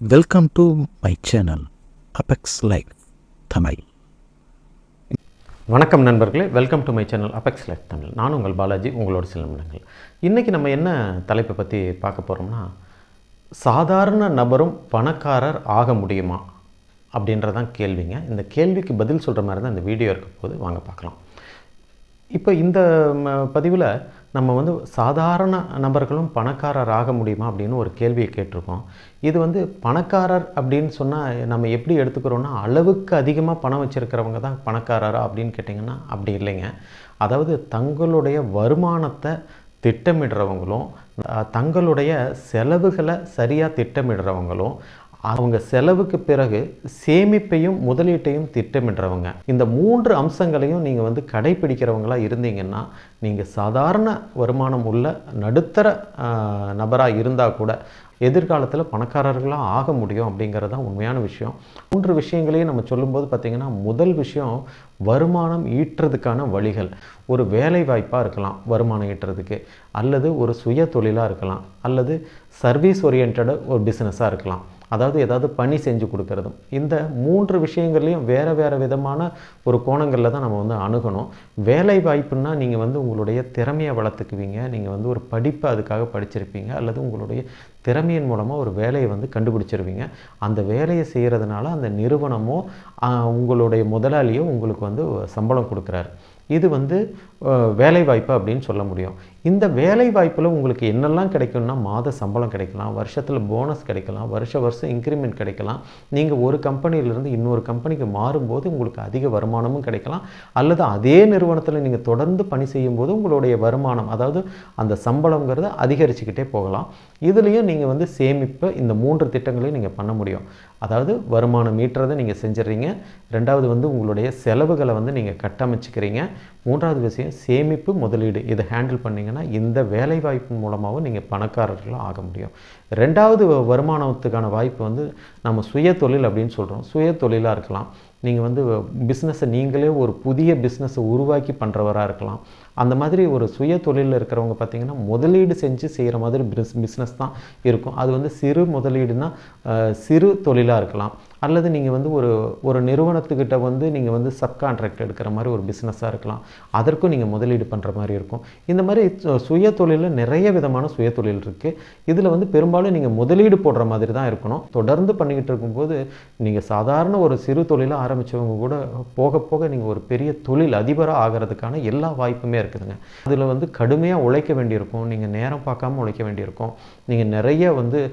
Welcome to my channel Apex life Tamil வணக்கம் நண்பர்களே welcome to my channel Apex life Tamil நான் உங்கள் பாலாஜி உங்களோட சில நிமிடங்கள். இன்றைக்கி நம்ம என்ன தலைப்பை பற்றி பார்க்க போகிறோம்னா சாதாரண நபரும் பணக்காரர் ஆக முடியுமா அப்படின்றதான் கேள்விங்க. இந்த கேள்விக்கு பதில் சொல்கிற மாதிரி தான் இந்த வீடியோ இருக்க போது வாங்க பார்க்கலாம். இப்போ இந்த பதிவில் நம்ம வந்து சாதாரண நபர்களும் பணக்காரர் ஆக முடியுமா அப்படின்னு ஒரு கேள்வியை கேட்டிருக்கோம். இது வந்து பணக்காரர் அப்படின்னு சொன்னால் நம்ம எப்படி எடுத்துக்கிறோன்னா அளவுக்கு அதிகமாக பணம் வச்சுருக்கிறவங்க தான் பணக்காரரா அப்படின்னு கேட்டிங்கன்னா அப்படி இல்லைங்க. அதாவது தங்களுடைய வருமானத்தை திட்டமிடுறவங்களும் தங்களுடைய செலவுகளை சரியாக திட்டமிடுறவங்களும் அவங்க செலவுக்கு பிறகு சேமிப்பையும் முதலீட்டையும் திட்டமிடுறவங்க. இந்த மூன்று அம்சங்களையும் நீங்கள் வந்து கடைபிடிக்கிறவங்களா இருந்தீங்கன்னா நீங்கள் சாதாரண வருமானம் உள்ள நடுத்தர நபராக இருந்தால் கூட எதிர்காலத்தில் பணக்காரர்களாக ஆக முடியும் அப்படிங்கிறது தான் உண்மையான விஷயம். மூன்று விஷயங்களையும் நம்ம சொல்லும்போது பார்த்திங்கன்னா முதல் விஷயம் வருமானம் ஈட்டுறதுக்கான வழிகள். ஒரு வேலை வாய்ப்பாக இருக்கலாம் வருமானம் ஈட்டுறதுக்கு. அல்லது ஒரு சுய தொழிலாக இருக்கலாம். அல்லது சர்வீஸ் ஓரியன்டாக ஒரு பிஸ்னஸாக இருக்கலாம். அதாவது ஏதாவது பணி செஞ்சு கொடுக்கறதும். இந்த மூன்று விஷயங்கள்லையும் வேறு வேறு விதமான ஒரு கோணங்களில் தான் நம்ம வந்து அணுகணும். வேலை வாய்ப்புன்னா நீங்கள் வந்து உங்களுடைய திறமையை வளர்த்துக்குவீங்க. நீங்கள் வந்து ஒரு படிப்பை அதுக்காக படிச்சிருப்பீங்க. அல்லது உங்களுடைய திறமையின் மூலமாக ஒரு வேலையை வந்து கண்டுபிடிச்சிருவீங்க. அந்த வேலையை செய்கிறதுனால அந்த நிறுவனமோ உங்களுடைய முதலாளியோ உங்களுக்கு வந்து சம்பளம் கொடுக்குறாரு. இது வந்து அஹ், வேலை வாய்ப்பு அப்படின்னு சொல்ல முடியும். இந்த வேலை வாய்ப்பில் உங்களுக்கு என்னெல்லாம் கிடைக்கும்னா மாத சம்பளம் கிடைக்கலாம் வருஷத்தில் போனஸ் கிடைக்கலாம் வருஷ வருஷம் இன்க்ரிமெண்ட் கிடைக்கலாம். நீங்கள் ஒரு கம்பெனியிலேருந்து இன்னொரு கம்பெனிக்கு மாறும்போது உங்களுக்கு அதிக வருமானமும் கிடைக்கலாம். அல்லது அதே நிறுவனத்தில் நீங்கள் தொடர்ந்து பணி செய்யும்போது உங்களுடைய வருமானம் அதாவது அந்த சம்பளங்கிறத அதிகரிச்சுக்கிட்டே போகலாம். இதுலேயும் நீங்கள் வந்து சேமிப்பு இந்த மூன்று திட்டங்களையும் நீங்கள் பண்ண முடியும். அதாவது வருமானம் ஈட்டுறதை நீங்கள் செஞ்சிடுறீங்க. ரெண்டாவது வந்து உங்களுடைய செலவுகளை வந்து நீங்கள் கட்டமைச்சுக்கிறீங்க. மூன்றாவது விஷயம் சேமிப்பு முதலீடு. இதை ஹேண்டில் பண்ணிங்கன்னா இந்த வேலை மூலமாகவும் நீங்கள் பணக்காரர்களாக ஆக முடியும். ரெண்டாவது வ- வருமானத்துக்கான வாய்ப்பு வந்து நம்ம சுய தொழில் அப்படின்னு சொல்கிறோம் சுய தொழிலாக இருக்கலாம். நீங்கள் வந்து பிஸ்னஸை நீங்களே ஒரு புதிய பிஸ்னஸை உருவாக்கி பண்ணுறவராக இருக்கலாம். அந்த மாதிரி ஒரு சுய தொழிலில் இருக்கிறவங்க பார்த்தீங்கன்னா முதலீடு செஞ்சு செய்கிற மாதிரி பிஸ் பிஸ்னஸ் தான் இருக்கும். அது வந்து சிறு முதலீடுனா சிறு தொழிலாக இருக்கலாம். அல்லது நீங்கள் வந்து ஒரு ஒரு நிறுவனத்துக்கிட்ட வந்து நீங்கள் வந்து சப்கான்ட்ராக்ட் எடுக்கிற மாதிரி ஒரு பிஸ்னஸாக இருக்கலாம். அதற்கும் நீங்கள் முதலீடு பண்ணுற மாதிரி இருக்கும். இந்த மாதிரி சு- சுய தொழிலில் நிறைய விதமான சுய தொழில் இருக்குது இதில் வந்து பெரும்பாலும் நீங்கள் முதலீடு போடுற மாதிரி தான் இருக்கணும். தொடர்ந்து பண்ணிக்கிட்டு இருக்கும்போது நீங்கள் சாதாரண ஒரு சிறு தொழிலாக ஆரம்பித்தவங்க கூட போக போக நீங்கள் ஒரு பெரிய தொழில் அதிபராக ஆகிறதுக்கான எல்லா வாய்ப்புமே இருக்குதுங்க. அதில் வந்து கடுமையாக உழைக்க வேண்டியிருக்கும். நீங்கள் நேரம் பார்க்காம உழைக்க வேண்டியிருக்கும். நீங்கள் நிறைய வந்து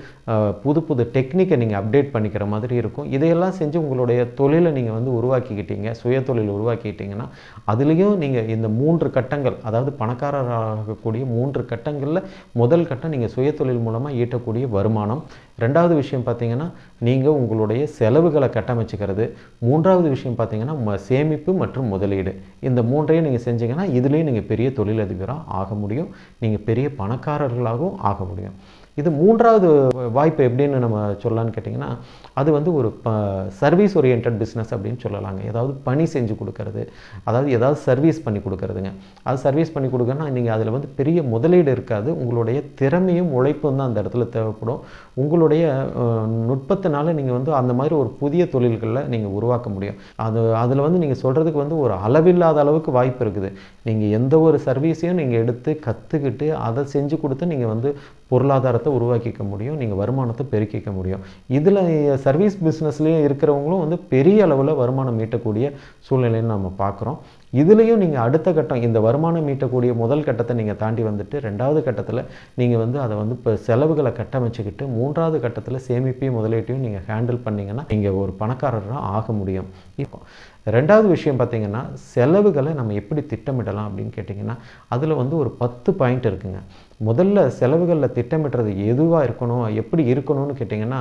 புது புது டெக்னிக்கை நீங்கள் அப்டேட் பண்ணிக்கிற மாதிரி இருக்கும். இதையெல்லாம் செஞ்சு உங்களுடைய தொழிலை நீங்கள் வந்து உருவாக்கிக்கிட்டீங்க சுய தொழில் உருவாக்கிக்கிட்டீங்கன்னா அதுலேயும் நீங்கள் இந்த மூன்று கட்டங்கள் அதாவது பணக்காரராகக்கூடிய மூன்று கட்டங்களில் முதல் கட்டம் நீங்கள் சுய தொழில் மூலமாக ஈட்டக்கூடிய வருமானம். ரெண்டாவது விஷயம் பார்த்தீங்கன்னா நீங்கள் உங்களுடைய செலவுகளை கட்டமைச்சிக்கிறது. மூன்றாவது விஷயம் பார்த்தீங்கன்னா ம- சேமிப்பு மற்றும் முதலீடு. இந்த மூன்றையும் நீங்கள் செஞ்சீங்கன்னா இதுலேயும் நீங்கள் பெரிய தொழிலதிபராக ஆக முடியும். நீங்கள் பெரிய பணக்காரர்களாகவும் ஆக முடியும். இது மூன்றாவது வாய்ப்பு எப்படின்னு நம்ம சொல்லலான்னு கேட்டிங்கன்னா அது வந்து ஒரு ப சர்வீஸ் ஓரியன்ட் பிஸ்னஸ் அப்படின்னு சொல்லலாங்க. ஏதாவது பணி செஞ்சு கொடுக்கறது அதாவது ஏதாவது சர்வீஸ் பண்ணி கொடுக்கறதுங்க. அது சர்வீஸ் பண்ணி கொடுக்கறனா நீங்கள் அதில் வந்து பெரிய முதலீடு இருக்காது. உங்களுடைய திறமையும் உழைப்பும் தான் அந்த இடத்துல தேவைப்படும். உங்களுடைய நுட்பத்தினால நீங்கள் வந்து அந்த மாதிரி ஒரு புதிய தொழில்களில் நீங்கள் உருவாக்க முடியும். அது அதில் வந்து நீங்கள் சொல்கிறதுக்கு வந்து ஒரு அளவில்லாத அளவுக்கு வாய்ப்பு இருக்குது. நீங்கள் எந்த ஒரு சர்வீஸையும் நீங்கள் எடுத்து கற்றுக்கிட்டு அதை செஞ்சு கொடுத்து நீங்கள் வந்து பொருளாதாரத்தை உருவாக்கிக்க முடியும் நீங்கள் வருமானத்தை பெருக்கிக்க முடியும். இதில் சர்வீஸ் பிஸ்னஸ்லேயும் இருக்கிறவங்களும் வந்து பெரிய அளவில் வருமானம் ஈட்டக்கூடிய சூழ்நிலைன்னு நம்ம பார்க்குறோம் இதுலேயும் நீங்கள் அடுத்த கட்டம் இந்த வருமானம் ஈட்டக்கூடிய முதல் கட்டத்தை நீங்கள் தாண்டி வந்துட்டு ரெண்டாவது கட்டத்தில் நீங்கள் வந்து அதை வந்து இப்போ செலவுகளை கட்டமைச்சுக்கிட்டு மூன்றாவது கட்டத்தில் சேமிப்பையும் முதலீட்டையும் நீங்கள் ஹேண்டில் பண்ணிங்கன்னா நீங்கள் ஒரு பணக்காரராக ஆக முடியும். இப்போ ரெண்டாவது விஷயம் பார்த்தீங்கன்னா செலவுகளை நம்ம எப்படி திட்டமிடலாம் அப்படின்னு கேட்டிங்கன்னா அதில் வந்து ஒரு பத்து பாயிண்ட் இருக்குங்க. முதல்ல செலவுகளில் திட்டமிடுறது எதுவாக இருக்கணும் எப்படி இருக்கணும்னு கேட்டிங்கன்னா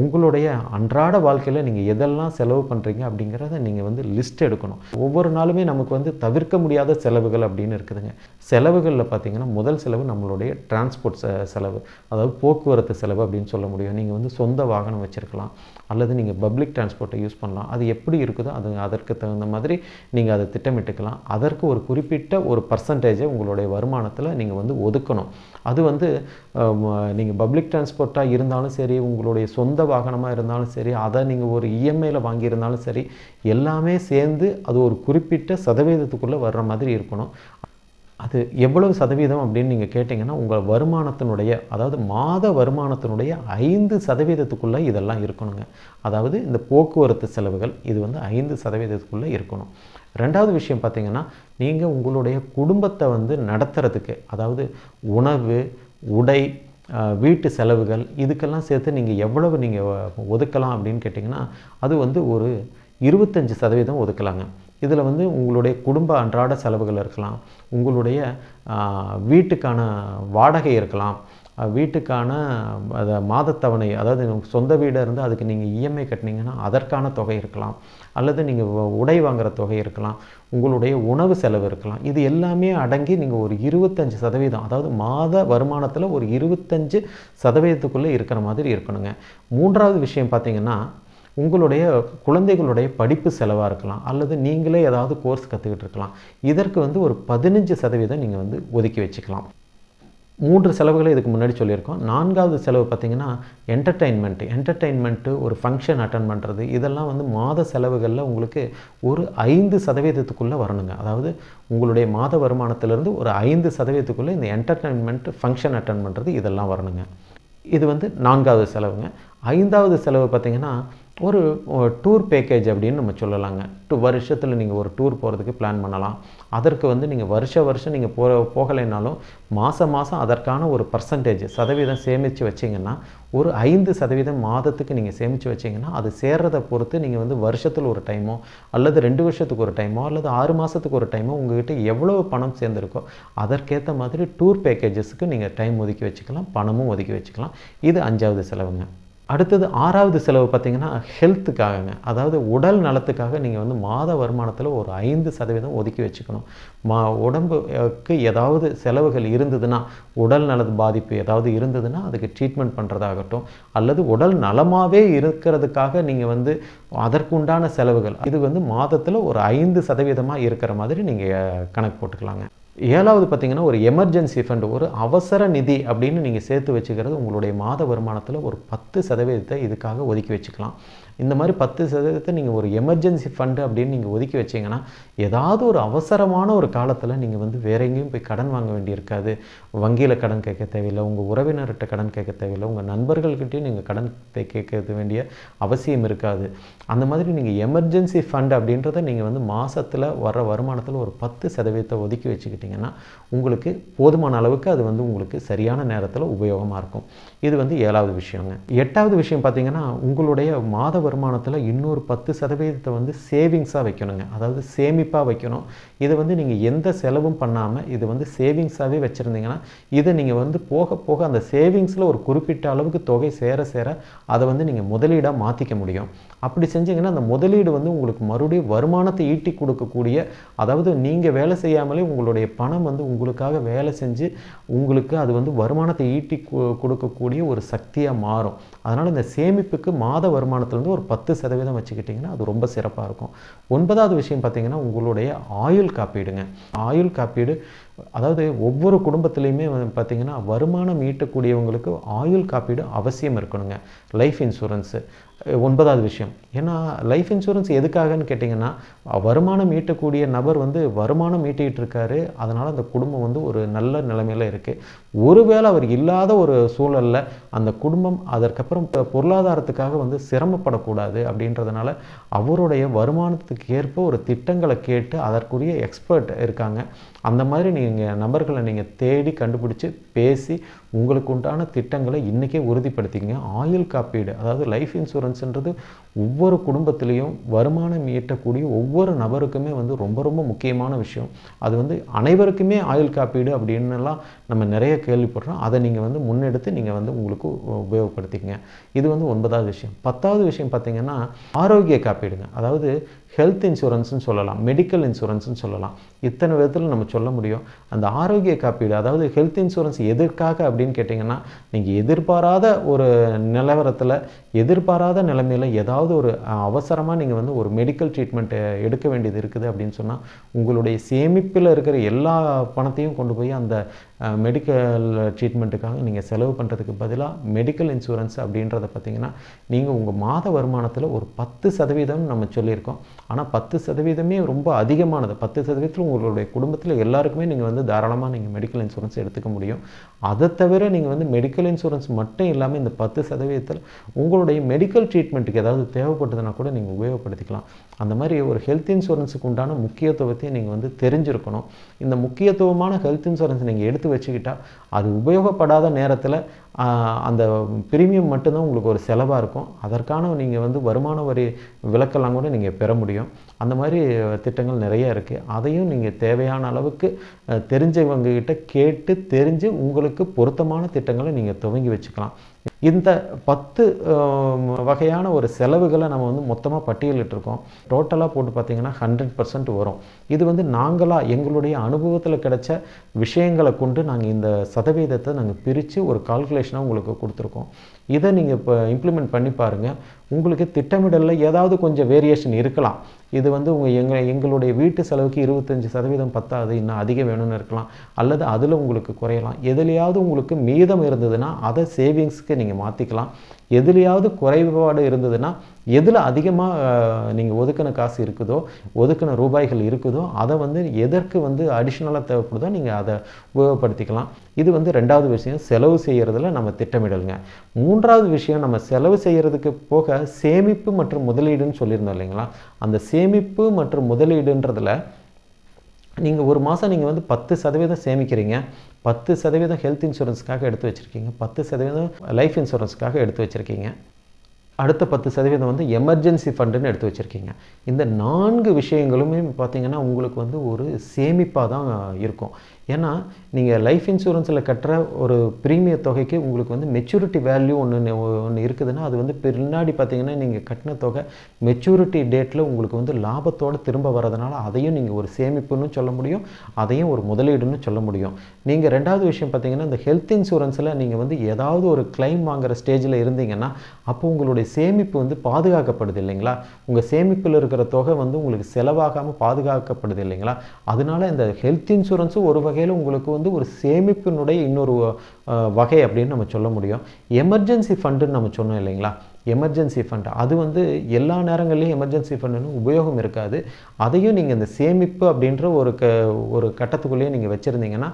உங்களுடைய அன்றாட வாழ்க்கையில் நீங்கள் எதெல்லாம் செலவு பண்ணுறீங்க அப்படிங்கிறத நீங்கள் வந்து லிஸ்ட் எடுக்கணும். ஒவ்வொரு நாளுமே நமக்கு வந்து தவிர்க்க முடியாத செலவுகள் அப்படின்னு இருக்குதுங்க. செலவுகளில் பார்த்தீங்கன்னா முதல் செலவு நம்மளுடைய டிரான்ஸ்போர்ட் செலவு. அதாவது போக்குவரத்து செலவு அப்படின்னு சொல்ல முடியும். நீங்கள் வந்து சொந்த வாகனம் வச்சுருக்கலாம். அல்லது நீங்கள் பப்ளிக் டிரான்ஸ்போர்ட்டை யூஸ் பண்ணலாம். அது எப்படி இருக்குதோ அது அதற்கு அதற்கு தகுந்த மாதிரி நீங்கள் அதை திட்டமிட்டுக்கலாம். அதற்கு ஒரு குறிப்பிட்ட ஒரு பர்சன்டேஜை உங்களுடைய வருமானத்தில் நீங்கள் வந்து ஒதுக்கணும். அது வந்து நீங்கள் பப்ளிக் டிரான்ஸ்போர்ட்டாக இருந்தாலும் சரி உங்களுடைய சொந்த வாகனமாக இருந்தாலும் சரி அதை நீங்கள் ஒரு இஎம்ஐயில் வாங்கியிருந்தாலும் சரி எல்லாமே சேர்ந்து அது ஒரு குறிப்பிட்ட சதவீதத்துக்குள்ளே வர்ற மாதிரி இருக்கணும். அது எவ்வளவு சதவீதம் அப்படின்னு நீங்கள் கேட்டிங்கன்னா உங்கள் வருமானத்தினுடைய அதாவது மாத வருமானத்தினுடைய ஐந்து சதவீதத்துக்குள்ளே இதெல்லாம் இருக்கணுங்க. அதாவது இந்த போக்குவரத்து செலவுகள் இது வந்து ஐந்து சதவீதத்துக்குள்ளே இருக்கணும். ரெண்டாவது விஷயம் பார்த்திங்கன்னா நீங்கள் உங்களுடைய குடும்பத்தை வந்து நடத்துறதுக்கு அதாவது உணவு உடை வீட்டு செலவுகள் இதுக்கெல்லாம் சேர்த்து நீங்கள் எவ்வளவு நீங்கள் ஒதுக்கலாம் அப்படின்னு கேட்டிங்கன்னா அது வந்து ஒரு இருபத்தஞ்சி சதவீதம் ஒதுக்கலாங்க. இதில் வந்து உங்களுடைய குடும்ப அன்றாட செலவுகள் இருக்கலாம் உங்களுடைய வீட்டுக்கான வாடகை இருக்கலாம் வீட்டுக்கான அதை மாதத்தவணை அதாவது சொந்த வீடாக இருந்து அதுக்கு நீங்கள் இஎம்ஐ கட்டினீங்கன்னா அதற்கான தொகை இருக்கலாம் அல்லது நீங்கள் உடை வாங்குற தொகை இருக்கலாம் உங்களுடைய உணவு செலவு இருக்கலாம் இது எல்லாமே அடங்கி நீங்கள் ஒரு இருபத்தஞ்சு சதவீதம் அதாவது மாத வருமானத்தில் ஒரு இருபத்தஞ்சு சதவீதத்துக்குள்ளே இருக்கிற மாதிரி இருக்கணுங்க. மூன்றாவது விஷயம் பார்த்தீங்கன்னா உங்களுடைய குழந்தைகளுடைய படிப்பு செலவாக இருக்கலாம் அல்லது நீங்களே ஏதாவது கோர்ஸ் கற்றுக்கிட்டு இருக்கலாம். இதற்கு வந்து ஒரு பதினஞ்சு சதவீதம் நீங்கள் வந்து ஒதுக்கி வச்சுக்கலாம். மூன்று செலவுகளை இதுக்கு முன்னாடி சொல்லியிருக்கோம். நான்காவது செலவு பார்த்திங்கன்னா என்டர்டெயின்மெண்ட் என்டர்டெயின்மெண்ட்டு ஒரு ஃபங்க்ஷன் அட்டன் பண்ணுறது இதெல்லாம் வந்து மாத செலவுகளில் உங்களுக்கு ஒரு ஐந்து சதவீதத்துக்குள்ளே வரணுங்க. அதாவது உங்களுடைய மாத வருமானத்திலேருந்து ஒரு ஐந்து சதவீதத்துக்குள்ளே இந்த என்டர்டெயின்மெண்ட் ஃபங்க்ஷன் அட்டன் பண்ணுறது இதெல்லாம் வரணுங்க. இது வந்து நான்காவது செலவுங்க. ஐந்தாவது செலவு பார்த்திங்கன்னா ஒரு டூர் பேக்கேஜ் அப்படின்னு நம்ம சொல்லலாங்க. டூ வருஷத்தில் நீங்கள் ஒரு டூர் போகிறதுக்கு பிளான் பண்ணலாம். அதற்கு வந்து நீங்கள் வருஷ வருஷம் நீங்கள் போ போகலைனாலும் மாதம் மாதம் அதற்கான ஒரு பர்சன்டேஜ் சதவீதம் சேமித்து வச்சிங்கன்னா ஒரு ஐந்து சதவீதம் மாதத்துக்கு நீங்கள் சேமித்து வச்சிங்கன்னா அது சேர்றதை பொறுத்து நீங்கள் வந்து வருஷத்தில் ஒரு டைமோ அல்லது ரெண்டு வருஷத்துக்கு ஒரு டைமோ அல்லது ஆறு மாதத்துக்கு ஒரு டைமோ உங்ககிட்ட எவ்வளோ பணம் சேர்ந்துருக்கோ அதற்கேற்ற மாதிரி டூர் பேக்கேஜஸ்க்கு நீங்கள் டைம் ஒதுக்கி வச்சுக்கலாம் பணமும் ஒதுக்கி வச்சுக்கலாம். இது அஞ்சாவது செலவுங்க. அடுத்தது ஆறாவது செலவு பார்த்திங்கன்னா ஹெல்த்துக்காகங்க அதாவது உடல் நலத்துக்காக நீங்கள் வந்து மாத வருமானத்தில் ஒரு ஐந்து சதவீதம் ஒதுக்கி வச்சுக்கணும். மா உடம்புக்கு ஏதாவது செலவுகள் இருந்ததுன்னா உடல் நலது பாதிப்பு ஏதாவது இருந்ததுன்னா அதுக்கு ட்ரீட்மெண்ட் பண்ணுறதாகட்டும் அல்லது உடல் நலமாகவே இருக்கிறதுக்காக நீங்கள் வந்து அதற்குண்டான செலவுகள். இது வந்து மாதத்தில் ஒரு ஐந்து சதவீதமாக இருக்கிற மாதிரி நீங்கள் கணக்கு போட்டுக்கலாங்க. ஏழாவது பார்த்தீங்கன்னா ஒரு எமர்ஜென்சி ஃபண்ட் ஒரு அவசர நிதி அப்படின்னு நீங்கள் சேர்த்து வச்சுக்கிறது உங்களுடைய மாத வருமானத்தில் ஒரு பத்து சதவீதத்தை இதுக்காக ஒதுக்கி வச்சுக்கலாம். இந்த மாதிரி பத்து சதவீதத்தை நீங்கள் ஒரு எமர்ஜென்சி ஃபண்டு அப்படின்னு நீங்கள் ஒதுக்கி வச்சிங்கன்னா ஏதாவது ஒரு அவசரமான ஒரு காலத்தில் நீங்கள் வந்து வேற எங்கேயும் போய் கடன் வாங்க வேண்டியிருக்காது வங்கியில் கடன் கேட்க தேவையில்லை உங்கள் உறவினர்கிட்ட கடன் கேட்க தேவையில்லை உங்கள் நண்பர்கள்கிட்டையும் நீங்கள் கடன் கேட்க வேண்டிய அவசியம் இருக்காது. அந்த மாதிரி நீங்கள் எமர்ஜென்சி ஃபண்ட் அப்படின்றத நீங்கள் வந்து மாதத்தில் வர வருமானத்தில் ஒரு பத்து சதவீதத்தை ஒதுக்கி வச்சுக்கிட்டிங்கன்னா உங்களுக்கு போதுமான அளவுக்கு அது வந்து உங்களுக்கு சரியான நேரத்தில் உபயோகமாக இருக்கும். இது வந்து ஏழாவது விஷயங்க. எட்டாவது விஷயம் பார்த்தீங்கன்னா உங்களுடைய மாத வருமானத்தில் இன்னொரு பத்து சதவீதத்தை வந்து சேவிங்ஸாக வைக்கணுங்க. அதாவது சேமிப்பாக வைக்கணும். இதை வந்து நீங்கள் எந்த செலவும் பண்ணாமல் இது வந்து சேவிங்ஸாகவே வச்சுருந்தீங்கன்னா இதை நீங்கள் வந்து போக போக அந்த சேவிங்ஸில் ஒரு குறிப்பிட்ட அளவுக்கு தொகை சேர சேர அதை வந்து நீங்கள் முதலீடாக மாற்றிக்க முடியும். அப்படி செஞ்சீங்கன்னா அந்த முதலீடு வந்து உங்களுக்கு மறுபடியும் வருமானத்தை ஈட்டி கொடுக்கக்கூடிய அதாவது நீங்கள் வேலை செய்யாமலே உங்களுடைய பணம் வந்து உங்களுக்காக வேலை செஞ்சு உங்களுக்கு அது வந்து வருமானத்தை ஈட்டி கொடுக்கக்கூடிய ஒரு சக்தியாக மாறும். அதனால் இந்த சேமிப்புக்கு மாத வருமானத்துலேருந்து ஒரு பத்து சதவீதம் வச்சுக்கிட்டிங்கன்னா அது ரொம்ப சிறப்பாக இருக்கும். ஒன்பதாவது விஷயம் பார்த்தீங்கன்னா உங்களுடைய ஆயுள் காப்பீடுங்க. ஆயுள் காப்பீடு அதாவது ஒவ்வொரு குடும்பத்துலேயுமே வந்து பார்த்தீங்கன்னா வருமானம் ஈட்டக்கூடியவங்களுக்கு ஆயுள் காப்பீடு அவசியம் இருக்கணுங்க. லைஃப் இன்சூரன்ஸு ஒன்பதாவது விஷயம். ஏன்னா லைஃப் இன்சூரன்ஸ் எதுக்காகன்னு கேட்டிங்கன்னா வருமானம் ஈட்டக்கூடிய நபர் வந்து வருமானம் ஈட்டிகிட்டு இருக்காரு அதனால் அந்த குடும்பம் வந்து ஒரு நல்ல நிலைமையில் இருக்குது ஒருவேளை அவர் இல்லாத ஒரு சூழலில் அந்த குடும்பம் அதற்கப்புறம் பொருளாதாரத்துக்காக வந்து சிரமப்படக்கூடாது அப்படின்றதுனால அவருடைய வருமானத்துக்கு ஏற்ப ஒரு திட்டங்களை கேட்டு அதற்குரிய எக்ஸ்பர்ட் இருக்காங்க. அந்த மாதிரி நீங்கள் நபர்களை நீங்கள் தேடி கண்டுபிடிச்சு பேசி உங்களுக்கு உண்டான திட்டங்களை இன்றைக்கே உறுதிப்படுத்திங்க ஆயுள் காப்பீடு அதாவது லைஃப் இன்சூரன்ஸ் இன்சூரன்ஸ்ன்றது ஒவ்வொரு குடும்பத்திலையும் வருமானம் ஈட்டக்கூடிய ஒவ்வொரு நபருக்குமே வந்து ரொம்ப ரொம்ப முக்கியமான விஷயம். அது வந்து அனைவருக்குமே ஆயுள் காப்பீடு அப்படின்னுலாம் நம்ம நிறைய கேள்விப்படுறோம். அதை நீங்கள் வந்து முன்னெடுத்து நீங்கள் வந்து உங்களுக்கு உபயோகப்படுத்திக்கங்க. இது வந்து ஒன்பதாவது விஷயம். பத்தாவது விஷயம் பார்த்தீங்கன்னா ஆரோக்கிய காப்பீடுங்க. அதாவது ஹெல்த் இன்சூரன்ஸ்னு சொல்லலாம் மெடிக்கல் இன்சூரன்ஸ்னு சொல்லலாம். இத்தனை விதத்தில் நம்ம சொல்ல முடியும். அந்த ஆரோக்கிய காப்பீடு அதாவது ஹெல்த் இன்சூரன்ஸ் எதற்காக அப்படின்னு கேட்டிங்கன்னா நீங்கள் எதிர்பாராத ஒரு நிலவரத்தில் எதிர்பாராத நிலைமையில் ஏதாவது ஒரு அவசரமாக நீங்கள் வந்து ஒரு மெடிக்கல் ட்ரீட்மெண்ட் எடுக்க வேண்டியது இருக்குது அப்படின்னு சொன்னால் உங்களுடைய சேமிப்பில் இருக்கிற எல்லா பணத்தையும் கொண்டு போய் அந்த மெடிக்கல் ட்ரீட்மெண்ட்டுக்காக நீங்கள் செலவு பண்ணுறதுக்கு பதிலாக மெடிக்கல் இன்சூரன்ஸ் அப்படின்றத பார்த்தீங்கன்னா நீங்கள் உங்கள் மாத வருமானத்தில் ஒரு பத்து சதவீதம் நம்ம சொல்லியிருக்கோம். ஆனால் பத்து சதவீதமே ரொம்ப அதிகமானது. பத்து சதவீதத்தில் உங்களுடைய குடும்பத்தில் எல்லாருக்குமே நீங்கள் வந்து தாராளமாக நீங்கள் மெடிக்கல் இன்சூரன்ஸ் எடுத்துக்க முடியும். அதை தவிர நீங்கள் வந்து மெடிக்கல் இன்சூரன்ஸ் மட்டும் இல்லாமல் இந்த பத்து சதவீதத்தில் உங்களுடைய மெடிக்கல் ட்ரீட்மெண்ட்டுக்கு ஏதாவது தேவைப்பட்டதுன்னா கூட நீங்கள் உபயோகப்படுத்திக்கலாம். அந்த மாதிரி ஒரு ஹெல்த் இன்சூரன்ஸுக்கு உண்டான முக்கியத்துவத்தையும் நீங்கள் வந்து தெரிஞ்சிருக்கணும். இந்த முக்கியத்துவமான ஹெல்த் இன்சூரன்ஸ் நீங்கள் எடுத்து வச்சுக்கிட்டால் அது உபயோகப்படாத நேரத்தில் அந்த பிரீமியம் மட்டும்தான் உங்களுக்கு ஒரு செலவாக இருக்கும். அதற்கான நீங்கள் வந்து வருமான வரி விலக்கெல்லாம் கூட நீங்கள் பெற முடியும். அந்த மாதிரி திட்டங்கள் நிறைய இருக்குது அதையும் நீங்கள் தேவையான அளவுக்கு தெரிஞ்சவங்ககிட்ட கேட்டு தெரிஞ்சு உங்களுக்கு பொருத்தமான திட்டங்களை நீங்கள் துவங்கி வச்சுக்கலாம். இந்த பத்து வகையான ஒரு செலவுகளை நம்ம வந்து மொத்தமாக பட்டியலிட்டிருக்கோம். டோட்டலாக போட்டு பார்த்தீங்கன்னா ஹண்ட்ரட் பர்சன்ட் வரும். இது வந்து நாங்களாக எங்களுடைய அனுபவத்தில் கிடைச்ச விஷயங்களை கொண்டு நாங்கள் இந்த சதவீதத்தை நாங்கள் பிரித்து ஒரு கால்குலேஷனாக உங்களுக்கு கொடுத்துருக்கோம். இதை நீங்கள் இப்போ இம்ப்ளிமெண்ட் பண்ணி பாருங்கள் உங்களுக்கு திட்டமிடலில் ஏதாவது கொஞ்சம் வேரியேஷன் இருக்கலாம். இது வந்து உங்கள் எங்கள் எங்களுடைய வீட்டு செலவுக்கு இருபத்தஞ்சி சதவீதம் பத்தாது இன்னும் அதிகம் வேணும்னு இருக்கலாம். அல்லது அதில் உங்களுக்கு குறையலாம். எதுலையாவது உங்களுக்கு மீதம் இருந்ததுன்னா அதை சேவிங்ஸ்க்கு நீங்கள் மாற்றிக்கலாம் எதுலையாவது குறைபாடு இருந்ததுன்னா எதில் அதிகமாக நீங்கள் ஒதுக்கின காசு இருக்குதோ ஒதுக்கின ரூபாய்கள் இருக்குதோ அதை வந்து எதற்கு வந்து அடிஷ்னலாக தேவைப்படுதோ நீங்கள் அதை உபயோகப்படுத்திக்கலாம். இது வந்து ரெண்டாவது விஷயம். செலவு செய்கிறதுல நம்ம திட்டமிடலுங்க. மூன்றாவது விஷயம் நம்ம செலவு செய்கிறதுக்கு போக சேமிப்பு மற்றும் முதலீடுன்னு சொல்லியிருந்தோம் இல்லைங்களா? அந்த சேமிப்பு மற்றும் முதலீடுன்றதில் நீங்கள் ஒரு மாதம் நீங்கள் வந்து பத்து சதவீதம் சேமிக்கிறீங்க. பத்து சதவீதம் ஹெல்த் இன்சூரன்ஸுக்காக எடுத்து வச்சுருக்கீங்க. பத்து சதவீதம் லைஃப் இன்சூரன்ஸுக்காக எடுத்து வச்சுருக்கீங்க. அடுத்த பத்து சதவீதம் வந்து எமர்ஜென்சி ஃபண்டுன்னு எடுத்து வச்சுருக்கீங்க. இந்த நான்கு விஷயங்களுமே பார்த்திங்கன்னா உங்களுக்கு வந்து ஒரு சேமிப்பாக தான் இருக்கும். ஏன்னா நீங்கள் லைஃப் இன்சூரன்ஸில் கட்டுற ஒரு ப்ரீமிய தொகைக்கு உங்களுக்கு வந்து மெச்சூரிட்டி வேல்யூ ஒன்று ஒன்று இருக்குதுன்னா அது வந்து பின்னாடி பார்த்தீங்கன்னா நீங்கள் கட்டின தொகை மெச்சூரிட்டி டேட்டில் உங்களுக்கு வந்து லாபத்தோடு திரும்ப வரதுனால அதையும் நீங்கள் ஒரு சேமிப்புன்னு சொல்ல முடியும். அதையும் ஒரு முதலீடுன்னு சொல்ல முடியும். நீங்கள் ரெண்டாவது விஷயம் பார்த்தீங்கன்னா இந்த ஹெல்த் இன்சூரன்ஸில் நீங்கள் வந்து ஏதாவது ஒரு கிளைம் வாங்குற ஸ்டேஜில் இருந்தீங்கன்னா அப்போ உங்களுடைய சேமிப்பு வந்து பாதுகாக்கப்படுது இல்லைங்களா? உங்கள் சேமிப்பில் இருக்கிற தொகை வந்து உங்களுக்கு செலவாகாமல் பாதுகாக்கப்படுது இல்லைங்களா? அதனால இந்த ஹெல்த் இன்சூரன்ஸும் ஒரு வகை வகையில் உங்களுக்கு வந்து ஒரு சேமிப்பினுடைய இன்னொரு வகை அப்படின்னு நம்ம சொல்ல முடியும். எமர்ஜென்சி ஃபண்டுன்னு நம்ம சொன்னோம் இல்லைங்களா? Emergency fund. அது வந்து எல்லா நேரங்கள்லையும் எமர்ஜென்சி ஃபண்டுன்னு உபயோகம் இருக்காது. அதையும் நீங்கள் இந்த சேமிப்பு அப்படின்ற ஒரு க ஒரு கட்டத்துக்குள்ளேயே நீங்கள் வச்சுருந்தீங்கன்னா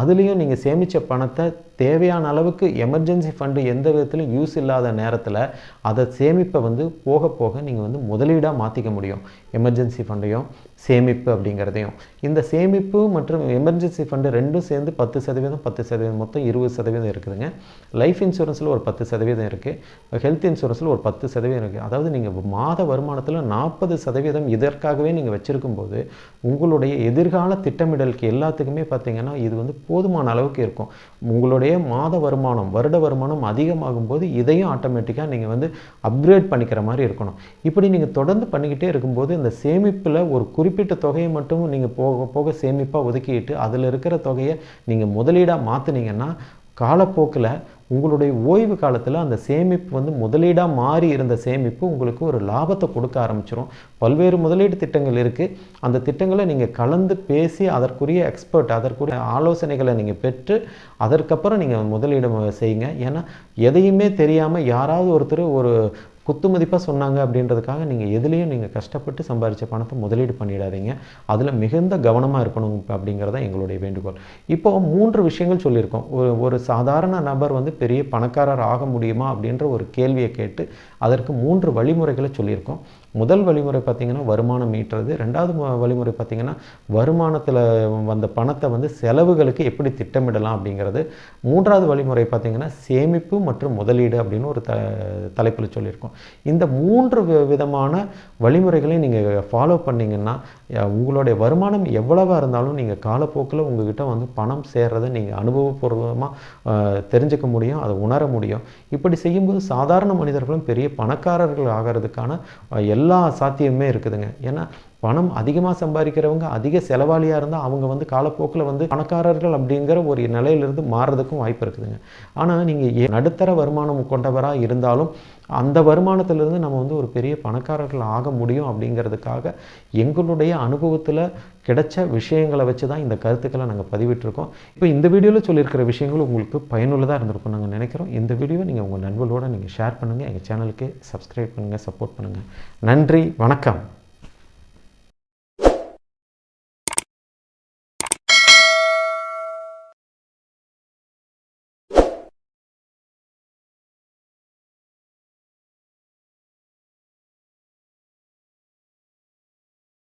அதுலேயும் நீங்கள் சேமித்த பணத்தை தேவையான அளவுக்கு எமர்ஜென்சி ஃபண்டு எந்த விதத்திலும் யூஸ் இல்லாத நேரத்தில் அதை சேமிப்பை வந்து போக போக நீங்கள் வந்து முதலீடாக மாற்றிக்க முடியும். எமர்ஜென்சி ஃபண்டையும் சேமிப்பு அப்படிங்கிறதையும். இந்த சேமிப்பு மற்றும் எமர்ஜென்சி ஃபண்டு ரெண்டும் சேர்ந்து பத்து சதவீதம் பத்து சதவீதம் மொத்தம் இருபது சதவீதம் இருக்குதுங்க. லைஃப் இன்சூரன்ஸில் ஒரு பத்து சதவீதம் இருக்குது ஹெல்த் இன்சூரன்ஸில் ஒரு பத்து சதவீதம் இருக்குது அதாவது நீங்கள் மாத வருமானத்தில் நாற்பது சதவீதம் இதற்காகவே நீங்கள் வச்சுருக்கும் போது உங்களுடைய எதிர்கால திட்டமிடலுக்கு எல்லாத்துக்குமே பார்த்தீங்கன்னா இது வந்து போதுமான அளவுக்கு இருக்கும். உங்களுடைய மாத வருமானம் வருட வருமானம் அதிகமாகும் போது இதையும் ஆட்டோமேட்டிக்காக நீங்கள் வந்து அப்கிரேட் பண்ணிக்கிற மாதிரி இருக்கணும். இப்படி நீங்கள் தொடர்ந்து பண்ணிக்கிட்டே இருக்கும்போது இந்த சேமிப்பில் ஒரு குறிப்பிட்ட தொகையை மட்டும் நீங்கள் போக போக சேமிப்பாக ஒதுக்கிட்டு அதில் இருக்கிற தொகையை நீங்கள் முதலீடாக மாற்றினீங்கன்னா காலப்போக்கில் உங்களுடைய ஓய்வு காலத்தில் அந்த சேமிப்பு வந்து முதலீடாக மாறி இருந்த சேமிப்பு உங்களுக்கு ஒரு லாபத்தை கொடுக்க ஆரம்பிச்சிடும் பல்வேறு முதலீடு திட்டங்கள் இருக்குது அந்த திட்டங்களை நீங்கள் கலந்து பேசி அதற்குரிய எக்ஸ்பர்ட் அதற்குரிய ஆலோசனைகளை நீங்கள் பெற்று அதற்கப்புறம் நீங்கள் முதலீடு செய்யுங்க. ஏன்னா எதையுமே தெரியாமல் யாராவது ஒருத்தர் ஒரு குத்து மதிப்பாக சொன்னாங்க அப்படின்றதுக்காக நீங்கள் எதுலேயும் நீங்கள் கஷ்டப்பட்டு சம்பாதிச்ச பணத்தை முதலீடு பண்ணிடாதீங்க. அதில் மிகுந்த கவனமாக இருக்கணும் அப்படிங்கிறத எங்களுடைய வேண்டுகோள். இப்போ மூன்று விஷயங்கள் சொல்லியிருக்கோம். ஒரு ஒரு சாதாரண நபர் வந்து பெரிய பணக்காரர் ஆக முடியுமா அப்படின்ற ஒரு கேள்வியை கேட்டு அதற்கு மூன்று வழிமுறைகளை சொல்லியிருக்கோம். முதல் வழிமுறை பார்த்திங்கன்னா வருமானம் ஈட்டுறது. ரெண்டாவது வழிமுறை பார்த்திங்கன்னா வருமானத்தில் வந்த பணத்தை வந்து செலவுகளுக்கு எப்படி திட்டமிடலாம் அப்படிங்கிறது. மூன்றாவது வழிமுறை பார்த்திங்கன்னா சேமிப்பு மற்றும் முதலீடு அப்படின்னு ஒரு த தலைப்பில் சொல்லியிருக்கோம். இந்த மூன்று விதமான வழிமுறைகளையும் நீங்கள் ஃபாலோ பண்ணிங்கன்னா உங்களுடைய வருமானம் எவ்வளவாக இருந்தாலும் நீங்கள் காலப்போக்கில் உங்ககிட்ட வந்து பணம் சேர்றதை நீங்கள் அனுபவபூர்வமாக தெரிஞ்சுக்க முடியும் அதை உணர முடியும். இப்படி செய்யும்போது சாதாரண மனிதர்களும் பெரிய பணக்காரர்கள் ஆகிறதுக்கான எல்லா சாத்தியமுமே இருக்குதுங்க. ஏன்னா பணம் அதிகமாக சம்பாதிக்கிறவங்க அதிக செலவாளியாக இருந்தால் அவங்க வந்து காலப்போக்கில் வந்து பணக்காரர்கள் அப்படிங்கிற ஒரு நிலையிலிருந்து மாறுறதுக்கும் வாய்ப்பு இருக்குதுங்க. ஆனால் நீங்கள் நடுத்தர வருமானம் கொண்டவராக இருந்தாலும் அந்த வருமானத்திலிருந்து நம்ம வந்து ஒரு பெரிய பணக்காரர்கள் ஆக முடியும் அப்படிங்கிறதுக்காக எங்களுடைய அனுபவத்தில் கிடைச்ச விஷயங்களை வச்சு தான் இந்த கருத்துக்களை நாங்கள் பதிவிட்டிருக்கோம். இப்போ இந்த வீடியோவில் சொல்லியிருக்கிற விஷயங்கள் உங்களுக்கு பயனுள்ளதாக இருந்திருக்கும் நாங்கள் நினைக்கிறோம். இந்த வீடியோவை நீங்கள் உங்கள் நண்பர்களோடு நீங்கள் ஷேர் பண்ணுங்கள் எங்கள் சேனலுக்கு சப்ஸ்கிரைப் பண்ணுங்கள் சப்போர்ட் பண்ணுங்கள் நன்றி வணக்கம்.